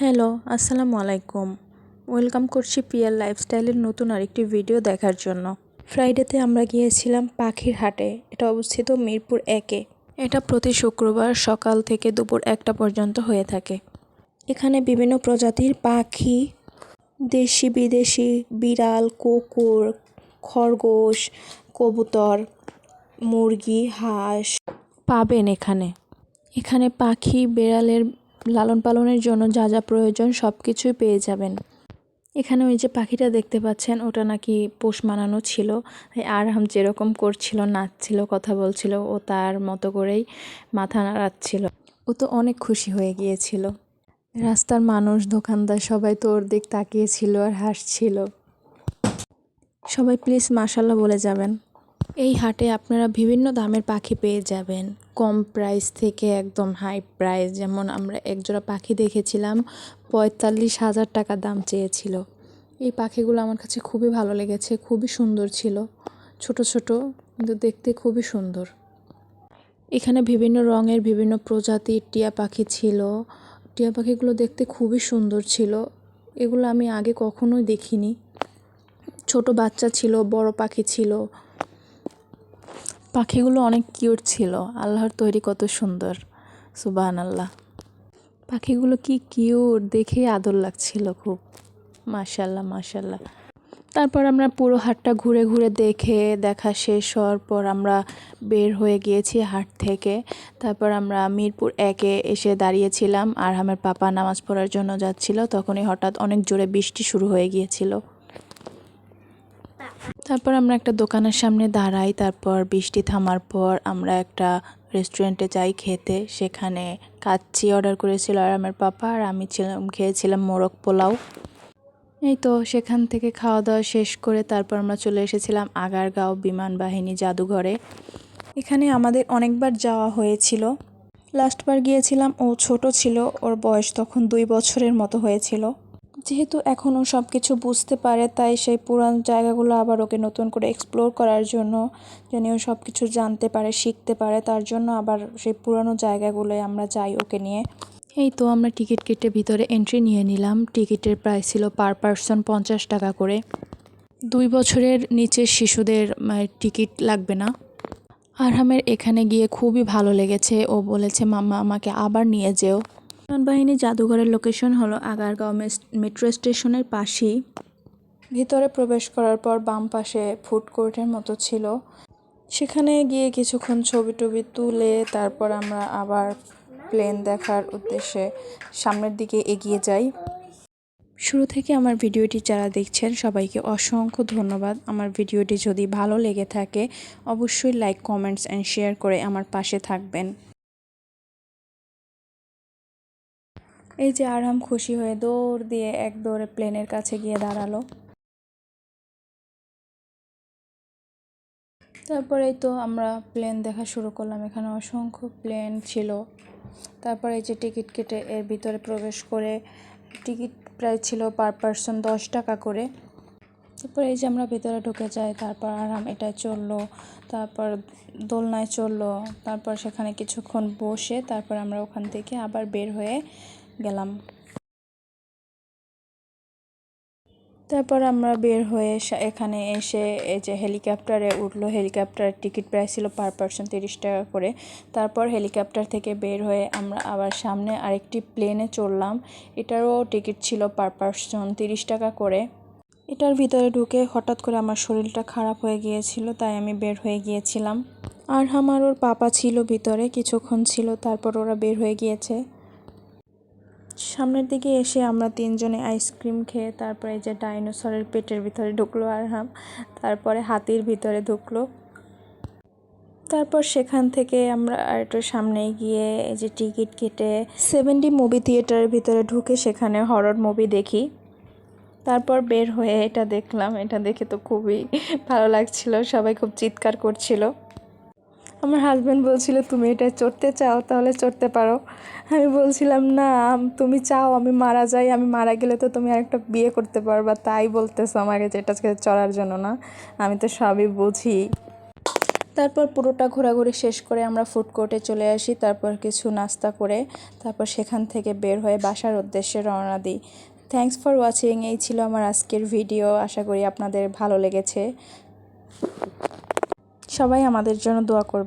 Hello, আসসালামু আলাইকুম। Welcome করছি পিয়ার লাইফস্টাইলের নতুন আরেকটি ভিডিও দেখার জন্য। ফ্রাইডেতে আমরা গিয়েছিলাম পাখির হাটে। এটা অবস্থিত মিরপুর একে এটা প্রতি শুক্রবার সকাল থেকে দুপুর একটা পর্যন্ত হয়ে থাকে। এখানে বিভিন্ন প্রজাতির পাখি, দেশি, বিদেশি, বিড়াল, কুকুর, খরগোশ, কবুতর, মুরগি, হাঁস পাবেন এখানে। এখানে পাখি, বেড়ালের লালন পালনের জন্য যা যা প্রয়োজন সব কিছুই পেয়ে যাবেন। এখানে ওই যে পাখিটা দেখতে পাচ্ছেন, ওটা নাকি পোষ মানানো ছিল। তাই আরহাম যেরকম করছিল, নাচছিল, কথা বলছিল, ও তার মতো করেই মাথা নাড়াচ্ছিল। ও তো অনেক খুশি হয়ে গিয়েছিল। রাস্তার মানুষ, দোকানদার সবাই তো ওর দিক তাকিয়েছিল আর হাসছিল। সবাই, প্লিজ মাশাল্লাহ বলে যাবেন। এই হাটে আপনারা বিভিন্ন দামের পাখি পেয়ে যাবেন। কম প্রাইস থেকে একদম হাই প্রাইস যেমন আমরা একজোড়া পাখি দেখেছিলাম, পঁয়তাল্লিশ হাজার টাকা দাম চেয়েছিল। এই পাখিগুলো আমার কাছে খুবই ভালো লেগেছে, খুবই সুন্দর ছিল। ছোট ছোট, কিন্তু দেখতে খুবই সুন্দর। এখানে বিভিন্ন রঙের, বিভিন্ন প্রজাতির টিয়া পাখি ছিল। টিয়া পাখিগুলো দেখতে খুবই সুন্দর ছিল। এগুলো আমি আগে কখনোই দেখিনি। ছোট বাচ্চা ছিল, বড় পাখি ছিল। পাখিগুলো অনেক কিউট ছিল। আল্লাহর তৈরি কত সুন্দর। সুবাহান আল্লাহ পাখিগুলো কি কিউট দেখেই আদর লাগছিল খুব। মাশাল্লাহ মাশাল্লাহ তারপর আমরা পুরো হাটটা ঘুরে ঘুরে দেখে, দেখা শেষ হওয়ার পর আমরা বের হয়ে গিয়েছি হাট থেকে। তারপর আমরা মিরপুর একে এসে দাঁড়িয়েছিলাম। আর আমার পাপা নামাজ পড়ার জন্য যাচ্ছিল। তখনই হঠাৎ অনেক জোরে বৃষ্টি শুরু হয়ে গিয়েছিল। তারপর আমরা একটা দোকানের সামনে দাঁড়াই, তারপর বৃষ্টি থামার পর আমরা একটা রেস্টুরেন্টে যাই খেতে। সেখানে কাচ্চি অর্ডার করেছিল আর আমার পাপা, আর আমি ছিলাম, খেয়েছিলাম মোরগ পোলাও। এই তো সেখান থেকে খাওয়া দাওয়া শেষ করে তারপর আমরা চলে এসেছিলাম আগারগাঁও বিমান বাহিনী জাদুঘরে। এখানে আমাদের অনেকবার যাওয়া হয়েছিল। লাস্টবার গিয়েছিলাম, ও ছোট ছিল, ওর বয়স তখন দুই বছরের মতো হয়েছিল। যেহেতু এখনও সব কিছু বুঝতে পারে, তাই সেই পুরান জায়গাগুলো আবার ওকে নতুন করে এক্সপ্লোর করার জন্য যেন ও সব কিছু জানতে পারে, শিখতে পারে, তার জন্য আবার সেই পুরানো জায়গাগুলোয় আমরা যাই ওকে নিয়ে। এই তো আমরা টিকিট কেটে ভিতরে এন্ট্রি নিয়ে নিলাম। টিকিটের প্রাইস ছিল পার পারসন পঞ্চাশ টাকা করে। দুই বছরের নিচের শিশুদের টিকিট লাগবে না। আরহামের এখানে গিয়ে খুবই ভালো লেগেছে। ও বলেছে, মাম্মা, আমাকে আবার নিয়ে যেও। বাহিনী জাদুঘরের লোকেশন হলো আগারগাঁও মেট্রো স্টেশনের পাশেই। ভিতরে প্রবেশ করার পর বাম পাশে ফুড কোর্টের মতো ছিল। সেখানে গিয়ে কিছুক্ষণ ছবি টবি তুলে তারপর আমরা আবার প্লেন দেখার উদ্দেশ্যে সামনের দিকে এগিয়ে যাই। শুরু থেকে আমার ভিডিওটি যারা দেখছেন, সবাইকে অসংখ্য ধন্যবাদ। আমার ভিডিওটি যদি ভালো লেগে থাকে, অবশ্যই লাইক কমেন্টস অ্যান্ড শেয়ার করে আমার পাশে থাকবেন। এই যে আরাম খুশি হয়ে দৌড় দিয়ে এক দৌড়ে প্লেনের কাছে গিয়ে দাঁড়াল। তারপরে তো আমরা প্লেন দেখা শুরু করলাম। এখানে অসংখ্য প্লেন ছিল। তারপরে এই যে টিকিট কেটে এর ভিতরে প্রবেশ করে টিকিট প্রায় ছিল পার পারসন দশ টাকা করে। তারপর এই যে আমরা ভেতরে ঢুকে যাই, তারপর আরাম এটা চলল। তারপর দোলনায় চলল। তারপর সেখানে কিছুক্ষণ বসে তারপর আমরা ওখান থেকে আবার বের হয়ে গেলাম। তারপর আমরা বের হয়ে এখানে এসে এই যে হেলিকপ্টারে উঠল। হেলিকপ্টারের টিকিট প্রাইস ছিল পার পারসন তিরিশ টাকা করে। তারপর হেলিকপ্টার থেকে বের হয়ে আমরা আবার সামনে আরেকটি প্লেনে চড়লাম। এটারও টিকিট ছিল পার পারসন তিরিশ টাকা করে। এটার ভিতরে ঢুকে হঠাৎ করে আমার শরীরটা খারাপ হয়ে গিয়েছিল, তাই আমি বের হয়ে গিয়েছিলাম। আর আমার ওর পাপা ছিল ভিতরে, কিছুক্ষণ ছিল, তারপর ওরা বের হয়ে গিয়েছে। সামনের দিকে এসে আমরা তিনজনে আইসক্রিম খেয়ে তারপরে যে ডাইনোসরের পেটের ভিতরে ঢুকলো আরহাম, তারপরে হাতির ভিতরে ঢুকলো। তারপর সেখান থেকে আমরা আর একটু সামনে গিয়ে এই যে টিকিট কেটে সেভেন্টি মুভি থিয়েটারের ভিতরে ঢুকে সেখানে হরর মুভি দেখি। তারপর বের হয়ে এটা দেখলাম, এটা দেখে তো খুবই ভালো লাগছিল, সবাই খুব চিৎকার করছিল। আমার হাজব্যান্ড বলছিল, তুমি এটা চড়তে চাও, তাহলে চড়তে পারো। আমি বলছিলাম, না তুমি চাও, আমি মারা যাই, আমি মারা গেলে তো তুমি আরেকটা বিয়ে করতে পারবা। তাই বলতেছো আমাকে যেটা চড়ার জন্য না, আমি তো সবই বুঝি। তারপর পুরোটা ঘোরাঘুরি শেষ করে আমরা ফুড কোর্টে চলে আসি, তারপর কিছু নাস্তা করে, তারপর সেখান থেকে বের হয়ে বাসার উদ্দেশ্যে রওনা দিই। থ্যাংকস ফর ওয়াচিং এই ছিল আমার আজকের ভিডিও আশা করি আপনাদের ভালো লেগেছে। সবাই আমাদের জন্য দোয়া করবে।